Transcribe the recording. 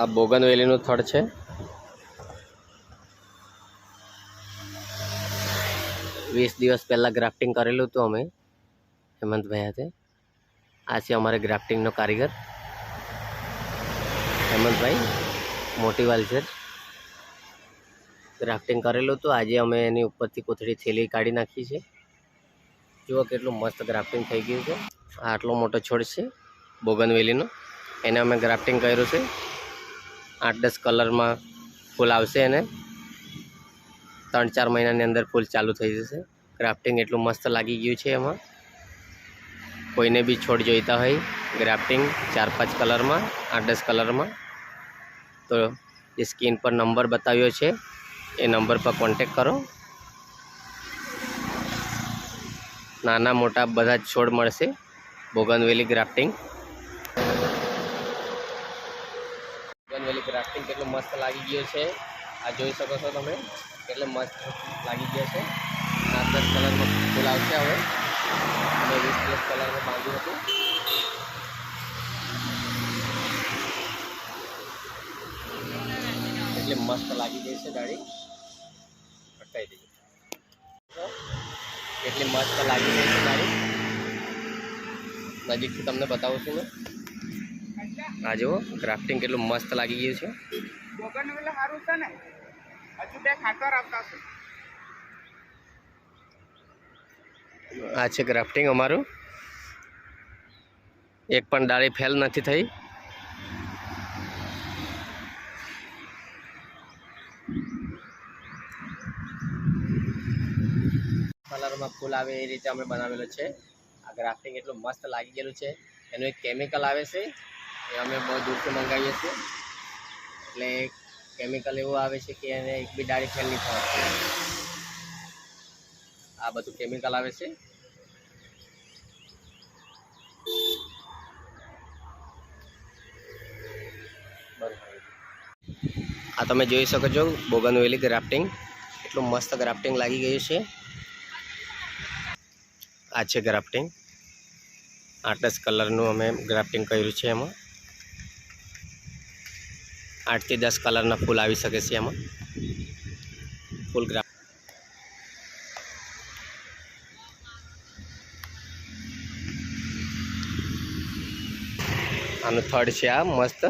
આ બોગનવેલીનું થડ છે. વીસ દિવસ પહેલાં ગ્રાફ્ટિંગ કરેલું હતું અમે, હેમંતભાઈ હાથે. આ છે અમારે ગ્રાફ્ટિંગનો કારીગર. હેમંતભાઈ, મોટી વાલસર ગ્રાફ્ટિંગ કરેલું હતું. આજે અમે એની ઉપરથી કોથળી થેલી કાઢી નાખી છે. જુઓ કેટલું મસ્ત ગ્રાફ્ટિંગ થઈ ગયું છે. આટલો મોટો છોડ છે બોગનવેલીનો. એને અમે ગ્રાફ્ટિંગ કર્યું છે. આઠ દસ કલરમાં ફૂલ આવશે એને ત્રણ ચાર મહિનાની અંદર ફૂલ ચાલુ થઈ જશે. ગ્રાફ્ટિંગ એટલું મસ્ત લાગી ગયું છે એમાં. કોઈને બી છોડ જોઈતા હોય ગ્રાફ્ટિંગ ચાર પાંચ કલરમાં આઠ દસ કલરમાં. તો એ સ્ક્રીન પર નંબર બતાવ્યો છે, એ નંબર પર કોન્ટેક કરો. નાના મોટા બધા જ છોડ મળશે, બોગનવેલી ગ્રાફ્ટિંગ બોગનવેલી ગ્રાફ્ટિંગ કેટલો મસ્ત લાગી ગયો છે. આ જોઈ શકો છો તમે કેટલો મસ્ત લાગી ગયો છે. સાત દસ કલરમાં ફૂલ આવશે હવે. અને વીસ દસ કલરમાં બાંધ્યું હતું. એટલે મસ્ત લાગી ગઈ છે ગાડી. અટકાઈ દઈએ કેટલી મસ્ત લાગી ગઈ છે ગાડી. નજીકથી તમને બતાવું છું મેં. આ જુઓ ગ્રાફ્ટિંગ કેટલું મસ્ત લાગી ગયું છે. આ છે ગ્રાફ્ટિંગ અમારું. એક પણ ડાળી ફેલ નથી થઈ. કલરમાં ફૂલ આવે એ રીતે અમે બનાવેલો છે. આ ગ્રાફ્ટિંગ એટલું મસ્ત લાગી ગયેલું છે. એનું એક કેમિકલ આવે છે. એ અમે બહુ દૂરથી મંગાવીએ છીએ. એટલે કેમિકલ એવું આવે છે કે એને એક બી ડાળી ફેલ નહીં થવા આ બધું કેમિકલ આવે છે. આ તમે જોઈ શકો છો બોગનવેલી ગ્રાફ્ટિંગ એટલું મસ્ત ગ્રાફ્ટિંગ લાગી ગયું છે. આ છે ગ્રાફ્ટિંગ આઠ દસ કલરનું અમે ગ્રાફ્ટિંગ કર્યું છે એમાં. આઠથી દસ કલરના ફૂલ આવી શકે છે એમાં. ફૂલ ગ્રાફ આનું થર્ડ છે આ, મસ્ત.